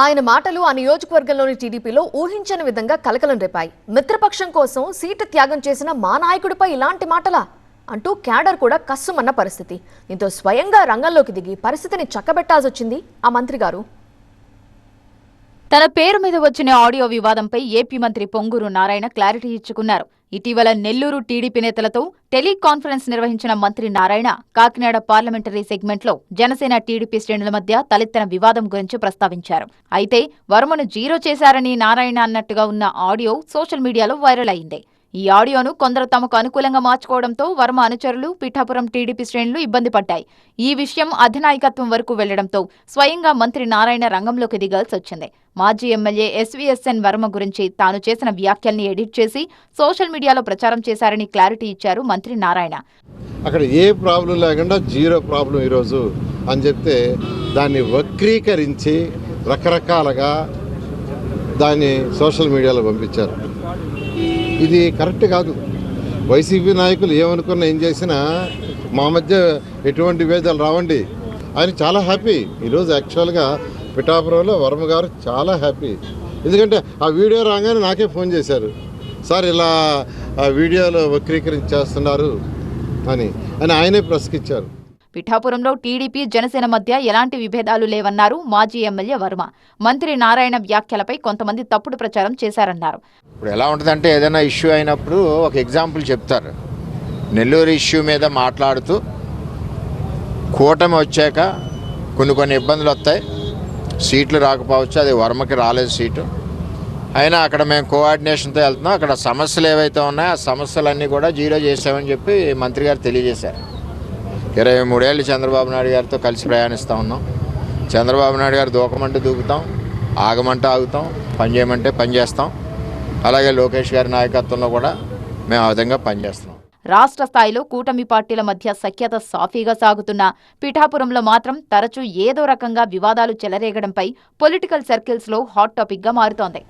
ఆయన మాటలు ఆ నియోజకవర్గంలోని టీడీపీలో ఊహించని విధంగా కలకలం రేపాయి. మిత్రపక్షం కోసం సీటు త్యాగం చేసిన మా నాయకుడిపై ఇలాంటి మాటలా అంటూ క్యాడర్ కూడా కస్సుమన్న పరిస్థితి. దీంతో స్వయంగా రంగంలోకి దిగి పరిస్థితిని చక్కబెట్టాల్సి వచ్చింది ఆ మంత్రి గారు. తన పేరు మీద వచ్చిన ఆడియో వివాదంపై ఏపీ మంత్రి పొంగూరు నారాయణ క్లారిటీ ఇచ్చుకున్నారు. ఇటీవల నెల్లూరు టీడీపీ నేతలతో టెలికాన్ఫరెన్స్ నిర్వహించిన మంత్రి నారాయణ కాకినాడ పార్లమెంటరీ సెగ్మెంట్లో జనసేన టీడీపీ శ్రేణుల మధ్య తలెత్తిన వివాదం గురించి ప్రస్తావించారు. అయితే వర్మను జీరో చేశారని నారాయణ అన్నట్టుగా ఉన్న ఆడియో సోషల్ మీడియాలో వైరల్ అయింది. ఈ ఆడియోను కొందరు తమకు అనుకూలంగా మార్చుకోవడంతో వర్మ అనుచరులు పిఠాపురం టీడీపీ శ్రేణులు ఇబ్బంది పడ్డాయి. ఈ విషయం అధినాయకత్వం వరకు వెళ్ళడంతో స్వయంగా మంత్రి నారాయణ రంగంలోకి దిగాల్సి వచ్చింది. మాజీ ఎమ్మెల్యే ఎస్వీఎస్ఎన్ వర్మ గురించి తాను చేసిన వ్యాఖ్యల్ని ఎడిట్ చేసి సోషల్ మీడియాలో ప్రచారం చేశారని క్లారిటీ ఇచ్చారు మంత్రి నారాయణ. అక్కడ ఏ ప్రాబ్లం లేకుండా జీరో ప్రాబ్లం ఈరోజు అని చెప్తే దాన్ని వక్రీకరించి రకరకాలుగా దాన్ని సోషల్ మీడియాలో పంపించారు. ఇది కరెక్ట్ కాదు. వైసీపీ నాయకులు ఏమనుకున్నా ఏం చేసినా మా మధ్య ఎటువంటి వేదాలు రావండి. ఆయన చాలా హ్యాపీ. ఈరోజు యాక్చువల్గా పిఠాపురంలో వర్మ గారు చాలా హ్యాపీ. ఎందుకంటే ఆ వీడియో రాగానే నాకే ఫోన్ చేశారు. సార్ ఇలా ఆ వీడియోలో వక్రీకరించేస్తున్నారు అని. అని ఆయనే ప్రశ్నించారు. పిఠాపురంలో టీడీపీ జనసేన మధ్య ఎలాంటి విభేదాలు లేవన్నారు మాజీ ఎమ్మెల్యే వర్మ. మంత్రి నారాయణ వ్యాఖ్యలపై కొంతమంది తప్పుడు ప్రచారం చేశారన్నారు. ఇప్పుడు ఎలా ఉంటుందంటే ఏదైనా ఇష్యూ అయినప్పుడు ఒక ఎగ్జాంపుల్ చెప్తారు. నెల్లూరు ఇష్యూ మీద మాట్లాడుతూ కూటమి వచ్చాక కొన్ని కొన్ని ఇబ్బందులు వస్తాయి. సీట్లు రాకపోవచ్చు అది వర్మకి రాలేదు సీటు. అయినా అక్కడ మేము కోఆర్డినేషన్తో వెళ్తున్నాం. అక్కడ సమస్యలు ఏవైతే ఉన్నాయో ఆ సమస్యలన్నీ కూడా జీరో చేసామని చెప్పి మంత్రి గారు తెలియజేశారు. ఇరవై మూడేళ్ళు చంద్రబాబు నాయుడు గారితో కలిసి ప్రయాణిస్తూ ఉన్నాం. చంద్రబాబు నాయుడు గారు దూకమంటే దూకుతాం ఆగమంటే ఆగుతాం పని చేయమంటే పని చేస్తాం. అలాగే లోకేష్ గారి నాయకత్వంలో కూడా మేము ఆ విధంగా పనిచేస్తున్నాం రాష్ట్ర స్థాయిలో కూటమి పార్టీల మధ్య సఖ్యత సాఫీగా సాగుతున్న పిఠాపురంలో మాత్రం తరచూ ఏదో రకంగా వివాదాలు చెలరేగడంపై పొలిటికల్ సర్కిల్స్లో హాట్ టాపిక్గా మారుతోంది.